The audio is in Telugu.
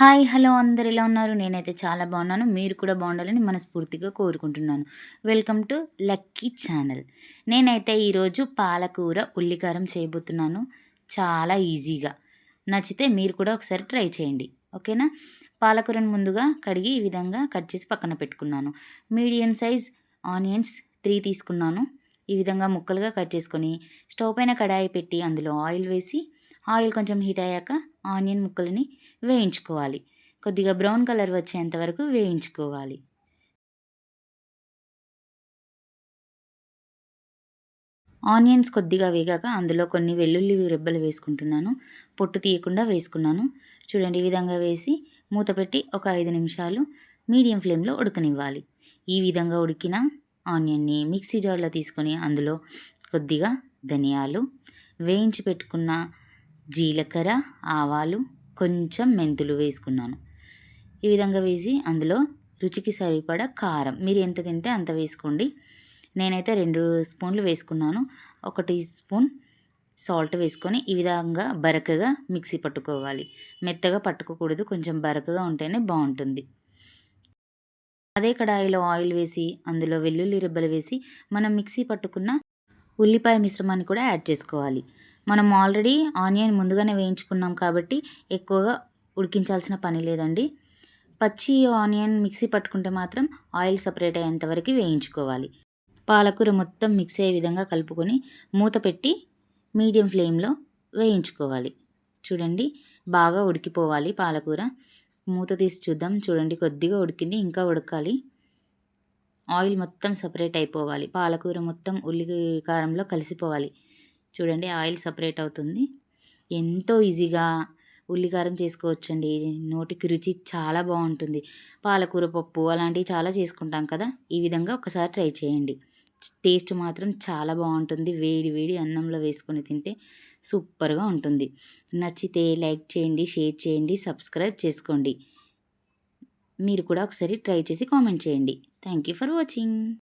హాయ్ హలో అందరు ఎలా ఉన్నారు? నేనైతే చాలా బాగున్నాను. మీరు కూడా బాగుండాలని మనస్ఫూర్తిగా కోరుకుంటున్నాను. Welcome to Lucky channel. నేనైతే ఈరోజు పాలకూర ఉల్లికారం చేయబోతున్నాను. చాలా ఈజీగా. నచ్చితే మీరు కూడా ఒకసారి ట్రై చేయండి. ఓకేనా? పాలకూరను ముందుగా కడిగి ఈ విధంగా కట్ చేసి పక్కన పెట్టుకున్నాను. మీడియం సైజ్ ఆనియన్స్ త్రీ తీసుకున్నాను. ఈ విధంగా ముక్కలుగా కట్ చేసుకొని స్టవ్ పైన కడాయి పెట్టి అందులో ఆయిల్ వేసి ఆయిల్ కొంచెం హీట్ అయ్యాక ఆనియన్ ముక్కలని వేయించుకోవాలి. కొద్దిగా బ్రౌన్ కలర్ వచ్చేంత వరకు వేయించుకోవాలి. ఆనియన్స్ కొద్దిగా వేగాక అందులో కొన్ని వెల్లుల్లి రెబ్బలు వేసుకుంటున్నాను. పొట్టు తీయకుండా వేసుకున్నాను. చూడండి ఈ విధంగా వేసి మూత పెట్టి ఒక ఐదు నిమిషాలు మీడియం ఫ్లేమ్లో ఉడకనివ్వాలి. ఈ విధంగా ఉడికిన ఆనియన్ని మిక్సీ జార్లో తీసుకొని అందులో కొద్దిగా ధనియాలు వేయించి పెట్టుకున్న జీలకర్ర ఆవాలు కొంచెం మెంతులు వేసుకున్నాను. ఈ విధంగా వేసి అందులో రుచికి సరిపడా కారం. మీరు ఎంత తింటే అంత వేసుకోండి. నేనైతే రెండు స్పూన్లు వేసుకున్నాను. ఒక టీ స్పూన్ సాల్ట్ వేసుకొని ఈ విధంగా బరకగా మిక్సీ పట్టుకోవాలి. మెత్తగా పట్టుకోకూడదు. కొంచెం బరకగా ఉంటేనే బాగుంటుంది. అదే కడాయిలో ఆయిల్ వేసి అందులో వెల్లుల్లి రెబ్బలు వేసి మనం మిక్సీ పట్టుకున్న ఉల్లిపాయ మిశ్రమాన్ని కూడా యాడ్ చేసుకోవాలి. మనం ఆల్రెడీ ఆనియన్ ముందుగానే వేయించుకున్నాం కాబట్టి ఎక్కువగా ఉడికించాల్సిన పని లేదండి. పచ్చి ఆనియన్ మిక్సీ పట్టుకుంటే మాత్రం ఆయిల్ సపరేట్ అయ్యేంతవరకు వేయించుకోవాలి. పాలకూర మొత్తం మిక్స్ అయ్యే విధంగా కలుపుకొని మూత పెట్టి మీడియం ఫ్లేమ్లో వేయించుకోవాలి. చూడండి బాగా ఉడికిపోవాలి పాలకూర. మూత తీసి చూద్దాం. చూడండి కొద్దిగా ఉడికింది ఇంకా ఉడకాలి. ఆయిల్ మొత్తం సపరేట్ అయిపోవాలి. పాలకూర మొత్తం ఉల్లి కారంలో కలిసిపోవాలి. చూడండి ఆయిల్ సపరేట్ అవుతుంది. ఎంతో ఈజీగా ఉల్లికారం చేసుకోవచ్చండి. నోటికి రుచి చాలా బాగుంటుంది. పాలకూర పప్పు అలాంటివి చాలా చేసుకుంటాం కదా ఈ విధంగా ఒకసారి ట్రై చేయండి. టేస్ట్ మాత్రం చాలా బాగుంటుంది. వేడి వేడి అన్నంలో వేసుకొని తింటే సూపర్గా ఉంటుంది. నచ్చితే లైక్ చేయండి షేర్ చేయండి సబ్స్క్రైబ్ చేసుకోండి. మీరు కూడా ఒకసారి ట్రై చేసి కామెంట్ చేయండి. Thank you for watching.